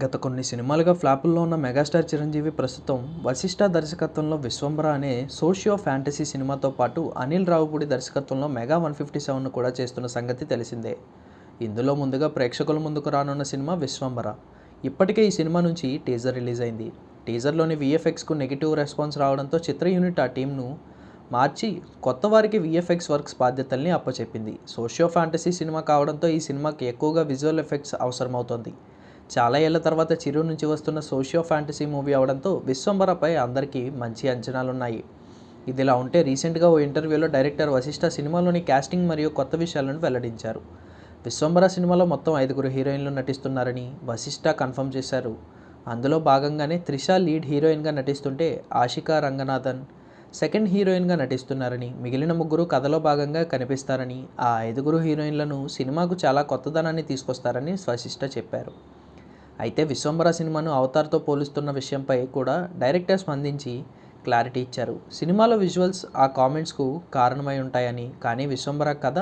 గత కొన్ని సినిమాలుగా ఫ్లాపుల్లో ఉన్న మెగాస్టార్ చిరంజీవి ప్రస్తుతం వశిష్ఠ దర్శకత్వంలో విశ్వంబర అనే సోషియో ఫ్యాంటసీ సినిమాతో పాటు అనిల్ రావుపూడి దర్శకత్వంలో మెగా వన్ ఫిఫ్టీ సెవెన్ కూడా చేస్తున్న సంగతి తెలిసిందే. ఇందులో ముందుగా ప్రేక్షకుల ముందుకు రానున్న సినిమా విశ్వంబర ఇప్పటికే ఈ సినిమా నుంచి టీజర్ రిలీజ్ అయింది. టీజర్లోని విఎఫ్ఎక్స్కు నెగిటివ్ రెస్పాన్స్ రావడంతో చిత్ర యూనిట్ ఆ టీంను మార్చి కొత్త వారికి విఎఫ్ఎక్స్ వర్క్స్ బాధ్యతల్ని అప్పచెప్పింది. సోషియో ఫ్యాంటసీ సినిమా కావడంతో ఈ సినిమాకి ఎక్కువగా విజువల్ ఎఫెక్ట్స్ అవసరమవుతోంది. చాలా ఏళ్ళ తర్వాత చిరు నుంచి వస్తున్న సోషియో ఫ్యాంటసీ మూవీ అవడంతో విశ్వంబరపై అందరికీ మంచి అంచనాలున్నాయి. ఇదిలా ఉంటే రీసెంట్గా ఓ ఇంటర్వ్యూలో డైరెక్టర్ వశిష్ఠ సినిమాలోని కాస్టింగ్ మరియు కొత్త విషయాలను వెల్లడించారు. విశ్వంబర సినిమాలో మొత్తం ఐదుగురు హీరోయిన్లు నటిస్తున్నారని వశిష్ఠ కన్ఫర్మ్ చేశారు. అందులో భాగంగానే త్రిష లీడ్ హీరోయిన్గా నటిస్తుంటే ఆషికా రంగనాథన్ సెకండ్ హీరోయిన్గా నటిస్తున్నారని మిగిలిన ముగ్గురు కథలో భాగంగా కనిపిస్తారని ఆ ఐదుగురు హీరోయిన్లను సినిమాకు చాలా కొత్తదనాన్ని తీసుకొస్తారని వశిష్ఠ చెప్పారు. అయితే విశ్వంబర సినిమాను అవతార్తో పోలుస్తున్న విషయంపై కూడా డైరెక్టర్ స్పందించి క్లారిటీ ఇచ్చారు. సినిమాలో విజువల్స్ ఆ కామెంట్స్కు కారణమై ఉంటాయని కానీ విశ్వంబర కథ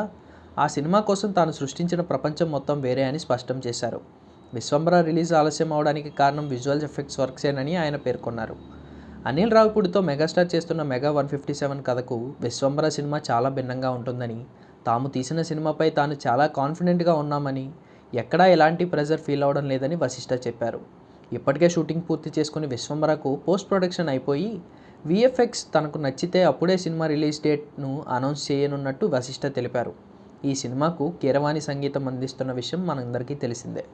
ఆ సినిమా కోసం తాను సృష్టించిన ప్రపంచం మొత్తం వేరే అని స్పష్టం చేశారు. విశ్వంబర రిలీజ్ ఆలస్యం అవడానికి కారణం విజువల్ ఎఫెక్ట్స్ వర్క్సేనని ఆయన పేర్కొన్నారు. అనిల్ రావుపూడితో మెగాస్టార్ చేస్తున్న మెగా వన్ ఫిఫ్టీ సెవెన్ కథకు విశ్వంబర సినిమా చాలా భిన్నంగా ఉంటుందని తాము తీసిన సినిమాపై తాను చాలా కాన్ఫిడెంట్గా ఉన్నామని ఎక్కడా ఎలాంటి ప్రెజర్ ఫీల్ అవ్వడం లేదని వశిష్ఠ చెప్పారు. ఇప్పటికే షూటింగ్ పూర్తి చేసుకుని విశ్వంబరకు పోస్ట్ ప్రొడక్షన్ అయిపోయి విఎఫ్ఎక్స్ తనకు నచ్చితే అప్పుడే సినిమా రిలీజ్ డేట్ను అనౌన్స్ చేయనున్నట్టు వశిష్ఠ తెలిపారు. ఈ సినిమాకు కీరవాణి సంగీతం అందిస్తున్న విషయం మనందరికీ తెలిసిందే.